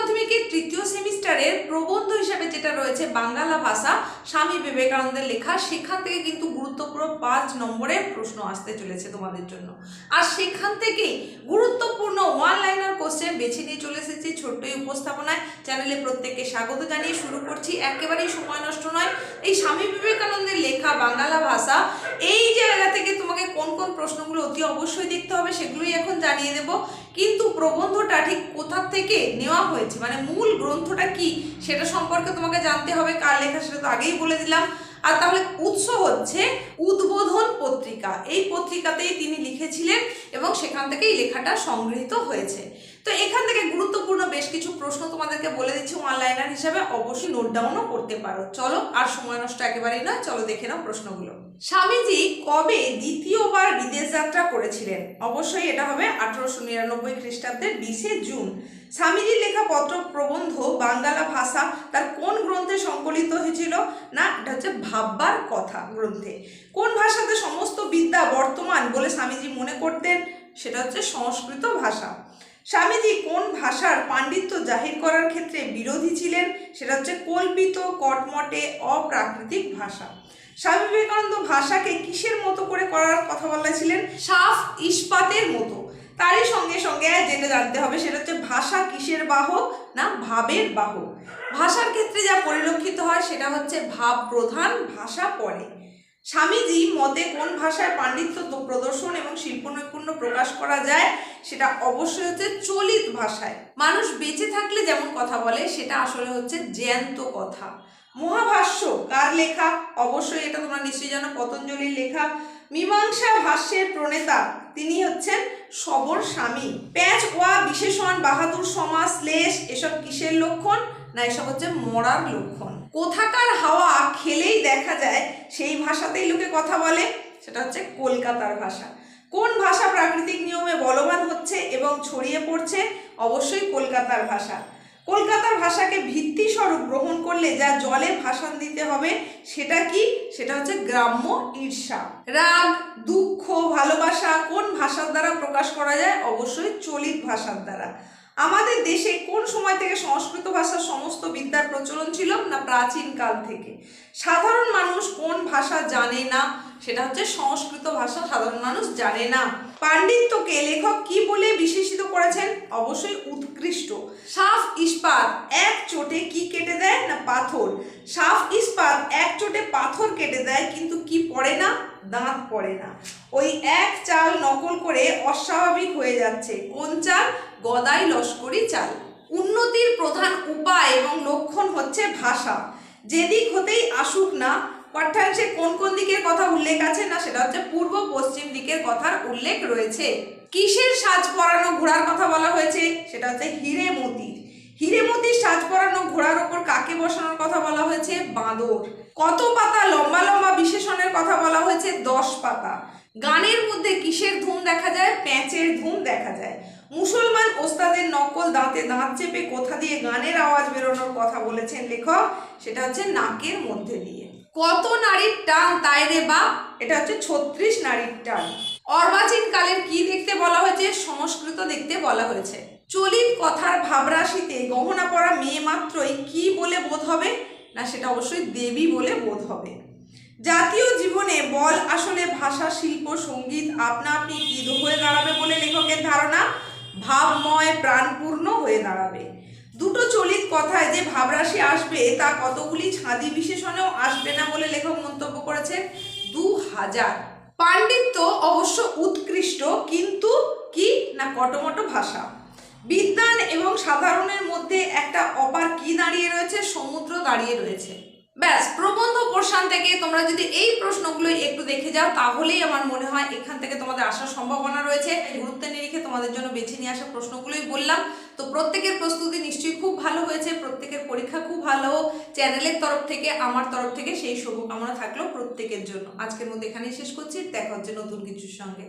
মাধ্যমিকের তৃতীয় সেমিস্টারের প্রবন্ধ হিসাবে যেটা রয়েছে বাংলা ভাষা, স্বামী বিবেকানন্দের লেখা, সেখান থেকে কিন্তু গুরুত্বপূর্ণ পাঁচ নম্বরের প্রশ্ন আসতে চলেছে তোমাদের জন্য। আর সেখান থেকেই গুরুত্বপূর্ণ ওয়ান লাইনার কোশ্চেন বেছে নিয়ে চলে এসেছি ছোট্টই উপস্থাপনায়। চ্যানেলে প্রত্যেককে স্বাগত জানিয়ে শুরু করছি। একেবারেই সময় নষ্ট নয়, এই স্বামী বিবেকানন্দের লেখা বাংলা ভাষা, এই জায়গা থেকে তোমাকে কোন কোন প্রশ্নগুলো অতি অবশ্যই দেখতে হবে সেগুলোই এখন জানিয়ে দেব। কিন্তু প্রবন্ধটা ঠিক কোথা থেকে নেওয়া হয়েছে? মানে মূল গ্রন্থটা কি? সেটা সম্পর্কে তোমাকে জানতে হবে, কার লেখা সেটা তো আগেই বলে দিলাম। আর তাহলে উৎস হচ্ছে উদ্বোধন পত্রিকা। এই পত্রিকাতেই তিনি লিখেছিলেন এবং সেখান থেকেই লেখাটা সংগৃহীত হয়েছে। তো এখান কিছু প্রশ্ন তোমাদেরকে বলে দিচ্ছি অনলাইনার হিসাবে, অবশ্যই নোট ডাউনও করতে পারো। চলো, আর সময় নষ্ট একেবারেই নয়, চলো দেখে নাও প্রশ্নগুলো। স্বামীজি কবে দ্বিতীয়বার বিদেশ যাত্রা করেছিলেন? অবশ্যই এটা হবে আঠারোশো নিরানব্বই খ্রিস্টাব্দের বিশে জুন। স্বামীজির লেখা পত্র প্রবন্ধ বাংলা ভাষা, তার কোন গ্রন্থে সংকলিত হয়েছিল? না, এটা হচ্ছে ভাববার কথা গ্রন্থে। কোন ভাষাতে সমস্ত বিদ্যা বর্তমান বলে স্বামীজি মনে করতেন? সেটা হচ্ছে সংস্কৃত ভাষা। স্বামীজি কোন ভাষার পাণ্ডিত্য জাহির করার ক্ষেত্রে বিরোধী ছিলেন, সেটা হচ্ছে কল্পিত, কটমটে, অপ্রাকৃতিক ভাষা। স্বামী বিবেকানন্দ ভাষাকে কিসের মতো করে করার কথা বলেছিলেন? সাফ ইস্পাতের মতো। তারই সঙ্গে সঙ্গে যেটা জানতে হবে, সেটা হচ্ছে ভাষা কিসের বাহক না ভাবের বাহক। ভাষার ক্ষেত্রে যা পরিলক্ষিত হয়, সেটা হচ্ছে ভাব প্রধান ভাষা পরে স্বামীজি মতে কোন ভাষায় পাণ্ডিত্য প্রদর্শন এবং শিল্প নৈপুণ্য প্রকাশ করা যায়, সেটা অবশ্যই হচ্ছে চলিত ভাষায়। মানুষ বেঁচে থাকলে যেমন কথা বলে, সেটা আসলে হচ্ছে জ্যান্ত কথা। মহাভাষ্য, কার লেখা? অবশ্যই এটা তোমরা নিশ্চয়ই জানো, পতঞ্জলির লেখা। মীমাংসা ভাষ্যের প্রণেতা, তিনি হচ্ছেন সবর স্বামী। প্যাচ ওয়া বিশেষণ, বাহাদুর সমাজ, লেশ, এসব কিসের লক্ষণ? না, এসব হচ্ছে মরার লক্ষণ। কোথাকার হাওয়া খেলেই দেখা যায় সেই ভাষাতেই লোকে কথা বলে, সেটা হচ্ছে কলকাতার ভাষা। কোন ভাষা প্রাকৃতিক নিয়মে বলবান হচ্ছে এবং ছড়িয়ে পড়ছে? অবশ্যই কলকাতার ভাষা। কলকাতার ভাষাকে ভিত্তি স্বরূপ গ্রহণ করলে যা জলে ভাষণ দিতে হবে, সেটা কি? সেটা হচ্ছে গ্রাম্য ঈর্ষা। রাগ, দুঃখ, ভালোবাসা কোন ভাষার দ্বারা প্রকাশ করা যায়? অবশ্যই চলিত ভাষার দ্বারা। আমাদের দেশে কোন সময় থেকে সংস্কৃত ভাষার সমস্ত বিদ্যার প্রচলন ছিল? না প্রাচীন কাল থেকে? সাধারণ মানুষ কোন ভাষা জানে না? সেটা হচ্ছে সংস্কৃত ভাষা সাধারণ মানুষ জানে না। পাণ্ডিত্যকে লেখক কি বলে বিশেষিত করেছেন? অবশ্যই উৎকৃষ্ট। সাফ ইস্পাত এক চোটে কি কেটে দেয়? না পাথর? সাফ ইস্পাত এক চোটে পাথর কেটে দেয়, কিন্তু কি পড়ে না? দাঁত পড়ে না। ওই এক চাল নকল করে অস্বাভাবিক হয়ে যাচ্ছে। কোন চাল? গদাই লস্করি চাল। উন্নতির প্রধান উপায় এবং লক্ষণ হচ্ছে ভাষা। যেদিক হতেই আসুক না, পাঠ্যাংশে কোন কোন দিকের কথা উল্লেখ আছে না, সেটা হচ্ছে পূর্ব পশ্চিম দিকের কথার উল্লেখ রয়েছে। কিসের সাজ পরানো ঘোড়ার কথা বলা হয়েছে? সেটা হচ্ছে হিরে মতির হিরে মতির সাজ পরানো ঘোড়ার ওপর কাকে বসানোর কথা বলা হয়েছে? বাঁদর। কত পাতা লম্বা লম্বা বিশেষণের কথা বলা হয়েছে? দশ পাতা। গানের মধ্যে কিসের ধুম দেখা যায়? প্যাঁচের ধুম দেখা যায়। মুসলমান ওস্তাদের নকল দাঁতে দাঁত চেপে কোথা দিয়ে গানের আওয়াজ বেরোনোর কথা বলেছেন লেখক, সেটা হচ্ছে নাকের মধ্যে দিয়ে। কত নারীর টান, তাই রে বা এটা হচ্ছে ছত্রিশ নারীর টান। অর্বাচীন কালের কি দেখতে বলা হয়েছে? সংস্কৃত দেখতে বলা হয়েছে। চলিত কথার ভাবরাশিতে গহনা পরা মেয়ে মাত্রই কি বলে বোধ হবে? না, সেটা অবশ্যই দেবী বলে বোধ হবে। জাতীয় জীবনে বল আসলে ভাষা, শিল্প, সংগীত, আপনা আপনি কি হয়ে দাঁড়াবে বলে লেখকের ধারণা? ভাবময়, প্রাণপূর্ণ হয়ে দাঁড়াবে। দুটো চলিত কথায় যে ভাবরাশি আসবে, তা কতগুলি ছাদি বিশেষণেও আসবে না বলে লেখক মন্তব্য করেছেন? দু হাজার। পাণ্ডিত্য অবশ্য উৎকৃষ্ট, কিন্তু কি না কটমটো ভাষা? বিদ্যান এবং সাধারণের মধ্যে একটা অপার কি দাঁড়িয়ে রয়েছে? সমুদ্র দাঁড়িয়ে রয়েছে। ব্যাস, প্রবন্ধ পোর্শন থেকে তোমরা যদি এই প্রশ্নগুলো একটু দেখে যাও, তাহলেই আমার মনে হয় এখান থেকে তোমাদের আসার সম্ভাবনা রয়েছে। গুরুত্বের নিরিখে তোমাদের জন্য বেছে নিয়ে আসা প্রশ্নগুলোই বললাম। তো প্রত্যেকের প্রস্তুতি নিশ্চয়ই খুব ভালো হয়েছে, প্রত্যেকের পরীক্ষা খুব ভালো। চ্যানেলের তরফ থেকে, আমার তরফ থেকে সেই শুভকামনা থাকল প্রত্যেকের জন্য। আজকের মধ্যে এখানেই শেষ করছি। দেখা হচ্ছে নতুন কিছুর সঙ্গে।